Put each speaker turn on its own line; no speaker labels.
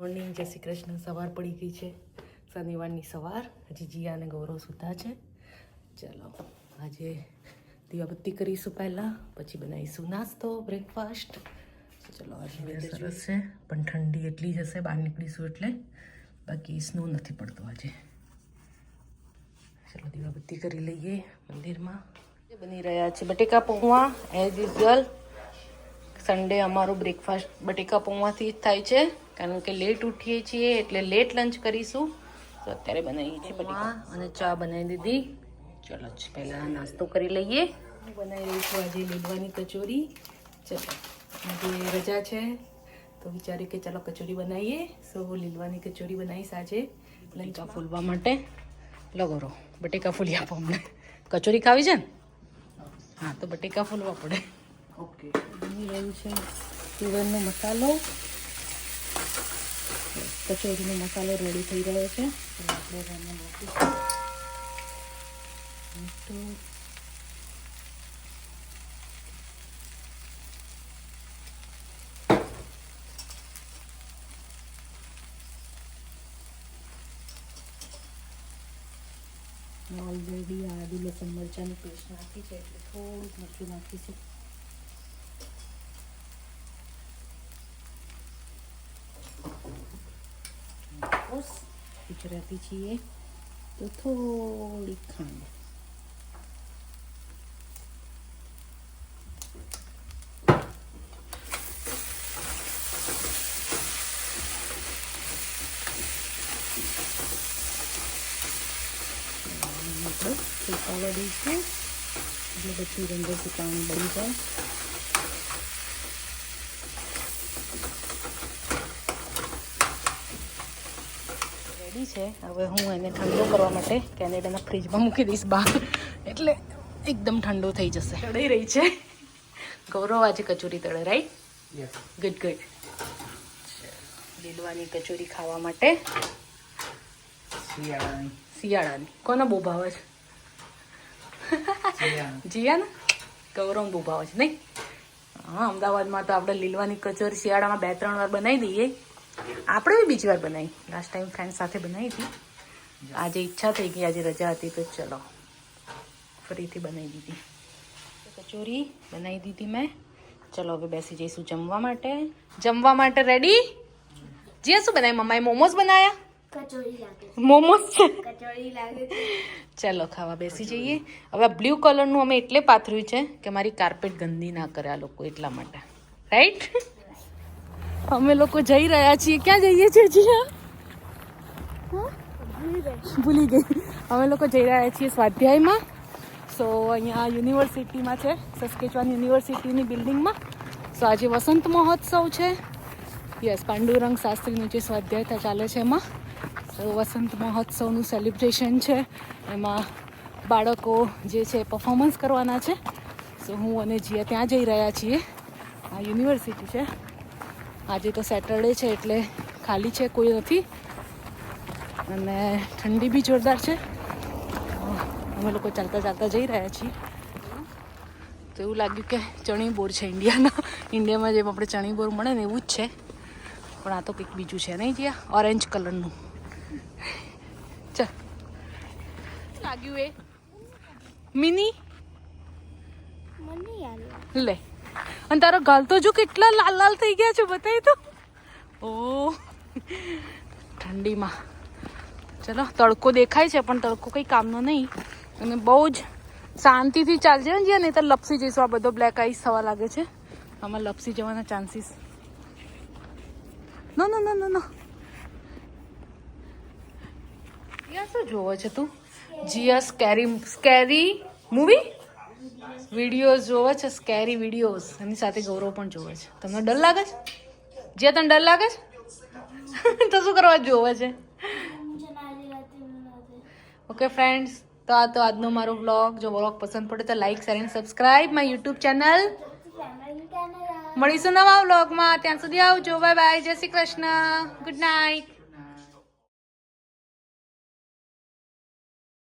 Morning જય શ્રી કૃષ્ણ. સવાર પડી ગઈ છે. શનિવારની સવાર. હજી જીયા અને ગૌરવ સુધા છે. ચલો આજે દીવાબત્તી કરીશું પહેલાં પછી બનાવીશું નાસ્તો બ્રેકફાસ્ટ ચલો આજે સરસ છે પણ ઠંડી એટલી જ હશે બહાર નીકળીશું એટલે. બાકી સ્નો નથી પડતો આજે. ચલો દીવાબત્તી કરી લઈએ મંદિરમાં. બની રહ્યા છે બટેકા પૌવા એઝ યુઝ્યુઅલ સન્ડે અમારો બ્રેકફાસ્ટ બટેકા પૌવાથી જ થાય છે. કારણ કે લેટ ઉઠીએ છીએ એટલે લેટ લંચ કરીશું. તો અત્યારે બનાવીએ છીએ બટેકા. અને ચા બનાવી દીધી. ચલો જ પહેલાં નાસ્તો કરી લઈએ. હું બનાવી રહી છું આજે લીલવાની કચોરી. ચલો આજે રજા છે. તો વિચાર્યું કે ચાલો કચોરી બનાવીએ. સો લીલવાની કચોરી બનાવીશ આજે લંચા ફૂલવા માટે. લગોરો બટેકા ફૂલી આપો અમને. કચોરી ખાવી છે ને? હા તો બટેકા ફૂલવા પડે. ઓકે. બની રહ્યું છે તુવેરનો મસાલો. કચોરીનો મસાલો રેડી થઈ રહ્યો છે. આપણે એને નાખીશું ઓલરેડી આદુ, લસણ, મરચાંની પેસ્ટ નાખી છે, એટલે થોડુંક મરચું નાખીશું બસ ગુજરાતી છીએ તો થોડી ખાંડ સુકાવા દઈશું એટલે પછી અંદરથી પાણી બની જાય રેડી છે. હવે હું એને ઠંડો કરવા માટે કેનેડાના ફ્રીજમાં મૂકી દઈશ બહાર. એટલે એકદમ ઠંડો થઈ જશે. તળી રહી છે. ગૌરવ આજે કચોરી તળે રાઈટ ગુડ ગુડ લીલવાની કચોરી ખાવા માટે. શિયાળાની. કોને બહુ ભાવે છે? જીયા ને ગૌરવ બહુ ભાવે છે નહીં? હા અમદાવાદમાં તો આપણે લીલવાની કચોરી શિયાળામાં બે ત્રણ વાર બનાવી દઈએ. આપણે બી બીજી વાર બનાવી. લાસ્ટ ટાઈમ ફ્રેન્ડ સાથે બનાવી હતી. આજે ઈચ્છા થઈ ગઈ આજે રજા હતી તો ચલો. ફરીથી બનાવી દીધી. કચોરી બનાવી દીધી મેં. ચલો હવે બેસી જઈશું જમવા માટે. જમવા માટે રેડી જે શું બનાવી મમ્માએ મોમોસ બનાવ્યા? મોમોસ છે ચાલો ખાવા બેસી જઈએ. હવે આ બ્લુ કલરનું અમે એટલે પાથર્યું છે કે મારી કાર્પેટ ગંદી ના કરે આ લોકો એટલા માટે. રાઈટ અમે લોકો જઈ રહ્યા છીએ. ક્યાં જઈએ છીએ જીયા? ભૂલી ગઈ. અમે લોકો જઈ રહ્યા છીએ સ્વાધ્યાયમાં. સો અહીંયા યુનિવર્સિટીમાં છે, સસ્કેચવાન યુનિવર્સિટીની બિલ્ડિંગમાં. સો આજે વસંત મહોત્સવ છે. યસ પાંડુરંગ શાસ્ત્રીનું જે સ્વાધ્યાયતા ચાલે છે એમાં. સો વસંત મહોત્સવનું સેલિબ્રેશન છે. એમાં બાળકો જે છે પરફોર્મન્સ કરવાના છે. સો હું અને જીયા ત્યાં જઈ રહ્યા છીએ. આ યુનિવર્સિટી છે. આજે તો સેટરડે છે એટલે ખાલી છે કોઈ નથી. અને ઠંડી બી જોરદાર છે. અમે લોકો ચાલતા ચાલતા જઈ રહ્યા છીએ. તો એવું લાગ્યું કે ચણી બોર છે ઇન્ડિયાના ઇન્ડિયામાં જેમ આપણે ચણી બોર મળે ને એવું જ છે. પણ આ તો કંઈક બીજું છે નહીં જ્યાં ઓરેન્જ કલરનું ચાલ. લાગ્યું એ. મિની? લે. અને તારો ગાલ તો જો કેટલા લાલ લાલ થઈ ગયા છે બતાવી તો. ઓ, ઠંડીમાં. ચલો, તડકો દેખાય છે, પણ તડકો કંઈ કામનો નહીં. અને બહુ જ શાંતિથી ચાલજે ને જ્યાં નહીં તો લપસી જઈશું. આ બધો બ્લેક આઈસ થવા લાગે છે. આમાં લપસી જવાના ચાન્સીસ નો નો નો નો યા શું જોવો છે તું? Jiya scary scary movie videos જોવે છે સ્કેરી વિડીયોઝ. એની સાથે ગૌરવ પણ જોવે છે. તમને ડર લાગે છે? જે તને ડર લાગે છે? તો શું કરવા જોવે છે? ઓકે ફ્રેન્ડ્સ તો આ તો આજનો મારો વ્લોગ જો વ્લોગ પસંદ પડે તો like share and subscribe my YouTube channel મળીશું નવા વ્લોગમાં ત્યાં સુધી આવજો. બાય બાય જય શ્રી કૃષ્ણ. Good night